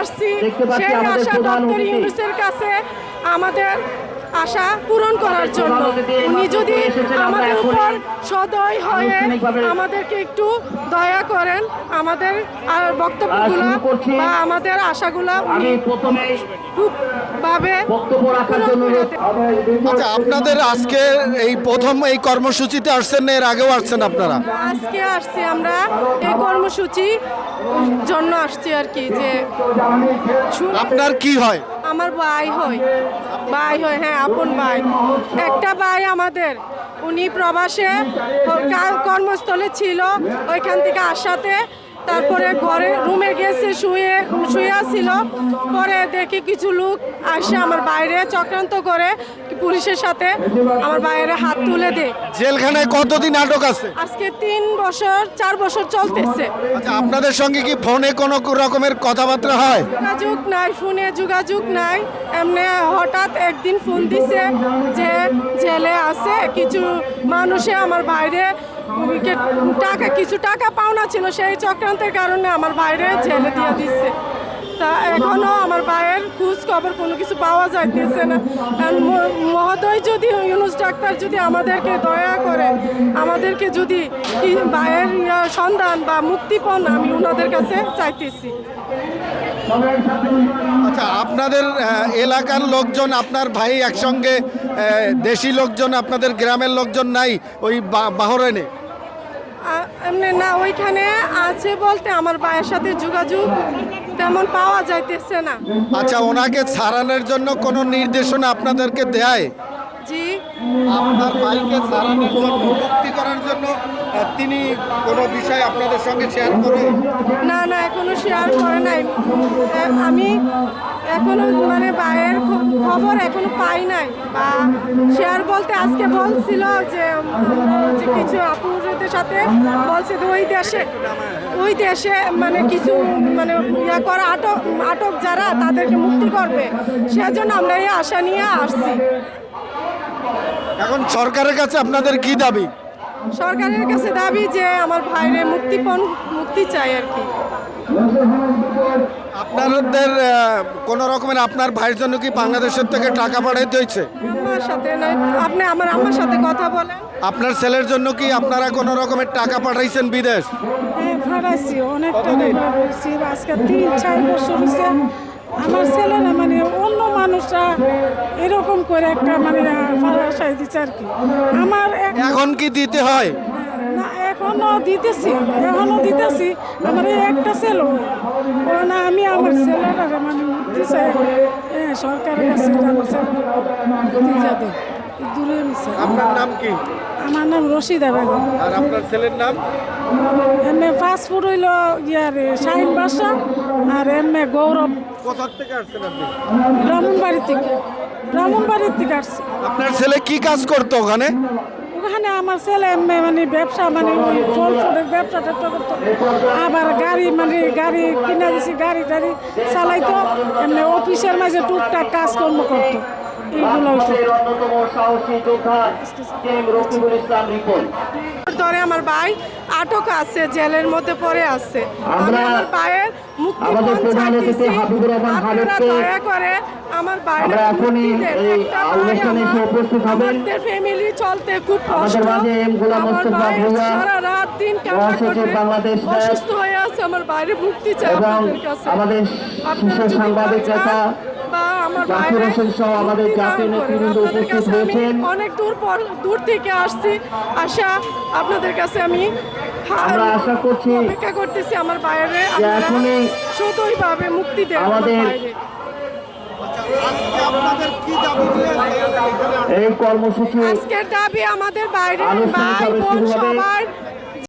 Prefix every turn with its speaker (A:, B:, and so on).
A: আসছি। সেই আশা ডক্টর ইউনুসের কাছে আমাদের আশা পূরণ করার জন্য। উনি যদি আমাদের উপর সদয় হয়ে আমাদেরকে একটু দয়া করেন আমাদের আর বক্তব্যগুলো বা আমাদের আশাগুলো উনি
B: প্রথমে
A: খুব ভাবে
B: বক্তব্য রাখার
A: পূরণ
B: জন্য
A: করে
B: অনুরোধ-
A: দেন।
C: আচ্ছা আপনাদের আজকে এই প্রথম এই কর্মসূচিতে আসছেন না এর আগেও আসছেন আপনারা?
A: আজকে আসছি আমরা এই কর্মসূচি জন্য আসছি আর কি যে
C: আপনার কি হয়?
A: আমার ভাই হয়। ভাই হয় হ্যাঁ আপন ভাই। একটা ভাই আমাদের, উনি প্রবাসে কর্মস্থলে ছিল, ওইখান থেকে আসাতে তারপরে ঘরে রুমে গেছে শুয়ে শুয়ে ছিল পরে দেখি কিছু লোক আসে আমার বাইরে চক্রান্ত করে পুলিশের সাথে। আমার বাইরে হাত তুলে দেয়।
C: জেলখানায় কতদিন আটক আছে?
A: আজকে তিন বছর চার বছর চলতেছে।
C: আচ্ছা আপনাদের সঙ্গে কি ফোনে কোনো রকমের কথাবার্তা হয়?
A: যোগাযোগ নাই ফোনে যোগাযোগ নাই। এমনি হঠাৎ একদিন ফোন দিছে যে জেলে আছে কিছু মানুষে আমার বাইরে টাকা, কিছু টাকা পাওনা ছিল সেই চক্রান্তের কারণে আমার বাইরে জেলে দিয়ে দিচ্ছে তা এখনও আমার ভাইয়ের খোঁজ খবর কোনো কিছু পাওয়া যাইতেছে না। মহোদয় যদি, ইউনুস ডাক্তার যদি আমাদেরকে দয়া করে, আমাদেরকে যদি ভাইয়ের সন্ধান বা মুক্তিপণ আমি ওনাদের কাছে চাইতেছি।
C: আচ্ছা আপনাদের এলাকার লোকজন, আপনার ভাই একসঙ্গে দেশি লোকজন আপনাদের গ্রামের লোকজন নাই ওই বা- বাহরাইনে?
A: এমনি না ওইখানে আছে বলতে আমার ভাইয়ের সাথে যোগাযোগ তেমন পাওয়া যাইতেছে না।
C: আচ্ছা ওনাকে ছাড়ানোর জন্য কোনো নির্দেশনা আপনাদেরকে দেয়? আপনার ভাইকে ছাড়ানোর জন্য মুক্তি করার জন্য তিনি কোনো বিষয় আপনাদের সঙ্গে শেয়ার করে
A: না না, এখনও শেয়ার করে নাই। আমি এখনও মানে খ- খবর এখনও পাই নাই। বা শেয়ার বলতে আজকে বলছিল যে কিছু আপুদের সাথে বলছে যে, ওই দেশে ওই দেশে মানে কিছু মানে ইয়া করা আটক আটক যারা, তাদেরকে মুক্তি করবে। সেজন্য আমরা এই আশা নিয়ে আসছি।
C: এখন সরকারের কাছে আপনাদের কি দাবি?
A: সরকারের কাছে দাবি যে আমার ভাইরে মুক্তিপণ মুক্তি চাই আর কি।
C: আপনাদের কোন রকমের আপনার ভাইয়ের জন্য কি বাংলাদেশের থেকে টাকা পাঠাইতে হয়েছে?
A: আমার সাথে নয় আপনি আমার আমার সাথে কথা বলেন।
C: আপনার ছেলের জন্য কি আপনারা কোনো রকমের টাকা পাঠাইছেন বিদেশ?
D: হ্যাঁ ভাড়াইছি অনেক টাকা ভাড়াইছি আজকে তিন চার বছর হয়েছে আমার মানে অন্য মানুষরা এরকম করে একটা মানে ভাড়া দিচ্ছে আর কি। আমার
C: এখন কি দিতে হয়?
D: না এখনও দিতেছি এখনও দিতেছি। আমার এই একটা ছেলে ও না আমি আমার ছেলেরা মানে দিছে হ্যাঁ সরকারের কাছে আমার দূরে মিশে।
C: আপনার নাম কি?
D: আমার নাম রশিদা বেগম।
C: আর আপনার ছেলের নাম?
D: এমএ ফাস্টফুড হইল ইয়ার শাহিন বাসা আর এমএ গৌরব
C: কোথা থেকে আসছেন আপনি?
D: ব্রাহ্মণবাড়ি থেকে। ব্রাহ্মণবাড়ির থেকে আসছে।
C: আপনার ছেলে কি কাজ করতো ওখানে?
D: ওখানে আমার ছেলে মানে ব্যবসা মানে ওই ফল ফুলের ব্যবসা ট্যাবসা করতো। আবার গাড়ি মানে গাড়ি কিনা দিছি গাড়ি টাড়ি চালাইতো। এমনি অফিসের মাঝে টুকটাক কাজকর্ম করতো।
B: অন্যতম সাহসী যোদ্ধা কেম ইসলাম রিপন?
A: ধরে আমার ভাই আটক আছে জেলের মধ্যে পড়ে আছে।
B: আমরা
A: আমার ভাইয়ের
B: আমাদের প্রধান অতিথি হাবিবুর রহমান হাবিবকে
A: দয়া করে আমার
B: আমরা এখনই এই অনুষ্ঠানে এসে উপস্থিত হবেন।
A: ফ্যামিলি চলতে খুব কষ্ট।
B: আমাদের মাঝে এম গোলাম মোস্তফা
A: ভাই সারা রাত দিন
B: মহাসচিব
A: করে
B: বাংলাদেশ
A: অসুস্থ হয়ে আছে। আমার বাইরে মুক্তি চাই
B: এবং আমাদের শীর্ষ সাংবাদিক নেতা
A: বা আমার
B: আমাদের উপস্থিত হয়েছেন।
A: অনেক দূর পর দূর থেকে আসছি। আশা আপনাদের কাছে আমি
B: আমরা আশা করছি
A: অপেক্ষা করতেছি আমার বাইরে।
B: এখনই
A: সতই ভাবে মুক্তি দেন
B: আমাদের এই কর্মসূচি
A: আজকের দাবি আমাদের বাইরে। ভাই বোন সবার